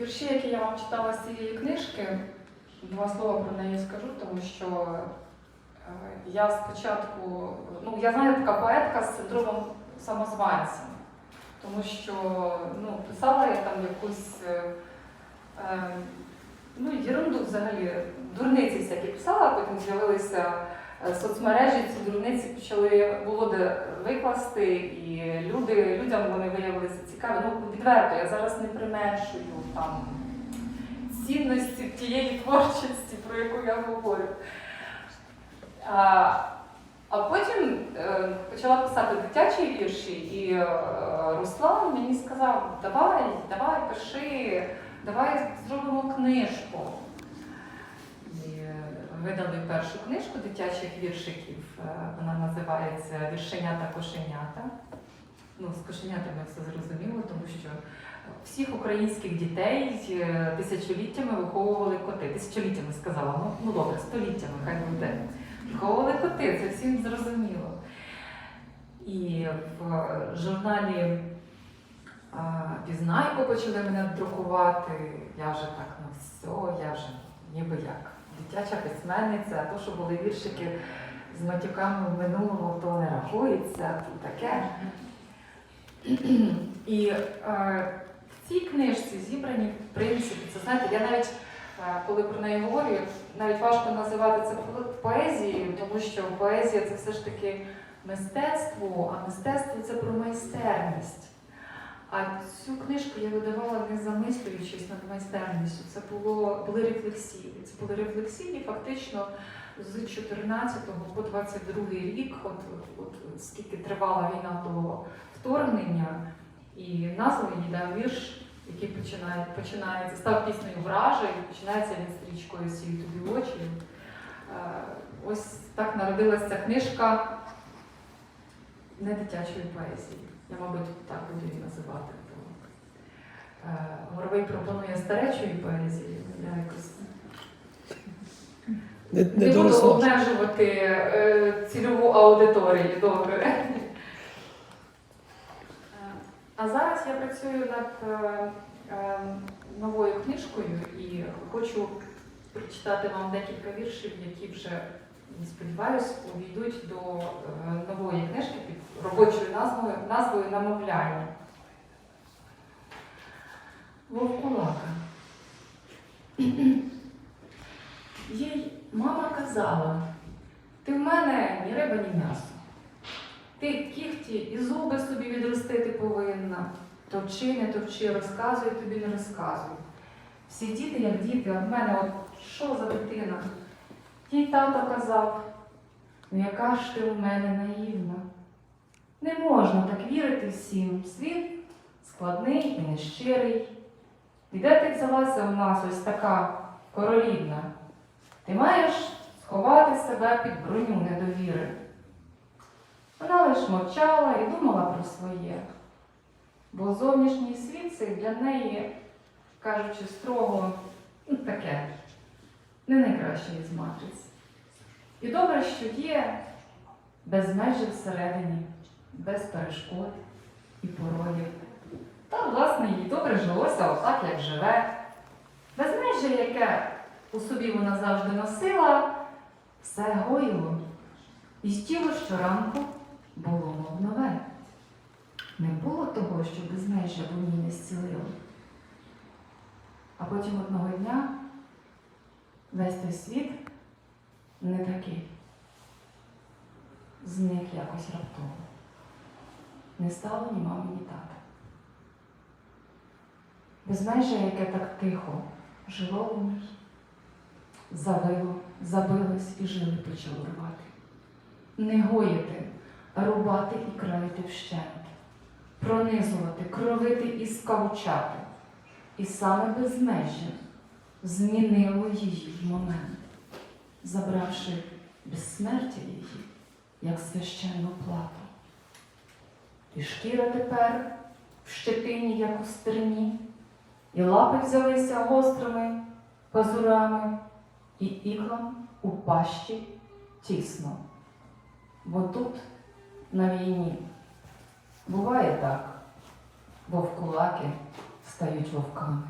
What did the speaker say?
Вірші, які я вам читала з цієї книжки, два слова про неї скажу, тому що е, я спочатку, ну я знаю така поетка з синдромом самозванця, тому що ну, писала я там якусь е, е, ну, ерунду взагалі, дурниці всякі писала, а потім з'явилися соцмережі, ці дурниці почали було викласти, і люди, людям вони виявилися цікаві. Ну, відверто, я зараз не применшую там цінності тієї творчості, про яку я говорю. А, а потім е, почала писати дитячі вірші, і е, Руслан мені сказав, давай, давай, пиши, давай зробимо книжку. Е, видали першу книжку дитячих віршиків. Е, Вона називається Віршенята кошенята. Ну, з кошенятами все зрозуміло, тому що всіх українських дітей е, тисячоліттями виховували коти. Тисячоліттями сказала, ну, ну добре, століттями хай буде. Виховували коти, це всім зрозуміло. І в журналі Пізнайко почали мене друкувати. Я вже так, ну все, я вже ніби як дитяча письменниця, а то, що були віршики з матюками в минулому, то не рахується, то таке. І е, в цій книжці зібрані, в принципі, це знаєте, я навіть, е, коли про неї говорю, навіть важко називати це поезією, тому що поезія це все ж таки мистецтво, а мистецтво це про майстерність. А цю книжку я видавала не замислюючись над майстерністю. Це було, були рефлексії. Це були рефлексії фактично з 14 по 22 рік, от, от скільки тривала війна до вторгнення, і назва її дав вірш, який починає, починається, став піснею вража починається він стрічкою «Сію тобі очі. Е, Ось так народилася книжка не дитячої поезії. Я, мабуть, так буду її називати. Бо, е, Горовий пропонує старечої поезії. Я якось Не, не не буду обмежувати е, цільову аудиторію, добре. А зараз я працюю над е, новою книжкою і хочу прочитати вам декілька віршів, які вже, сподіваюсь, увійдуть до е, нової книжки під робочою назвою, назвою Намовляння. Вовкулака. Їй мама казала, ти в мене ні риба, ні м'ясо. Ти кіхті і зуби собі відростити повинна. Товчи, не товчи, розказуй, тобі не розказуй. Всі діти, як діти, а в мене от що за дитина? Їй тато казав, ну яка ж ти у мене наївна. Не можна так вірити всім. Світ складний і нещирий. І де ти взялася у нас ось така королівна? Ти маєш сховати себе під броню недовіри. Вона лиш мовчала і думала про своє, бо зовнішній світ це для неї, кажучи строго, таке, не найкраще із матриць. І добре, що є безмежі всередині, без перешкод і порогів. Та, власне, їй добре жилося отак, як живе. Безмежжя, яке у собі вона завжди носила, все гоїло. І з тіло щоранку було мов нове. Не було того, що безмежжя в ній не зцілило. А потім одного дня весь той світ не такий. Зник якось раптово. Не стало ні мами, ні тата. Безмежжя, яке так тихо жило у ній, завило, забилось і жили почало рвати. Не гоїти, рубати і країти вщент, пронизувати, кровити і скавчати. І саме безмежжя змінило її в момент, забравши безсмертя її, як священну плату. І шкіра тепер в щетині, як у стерні, і лапи взялися гострими пазурами, і іклам у пащі тісно. Бо тут, на війні, буває так, вовкулаки стають вовками.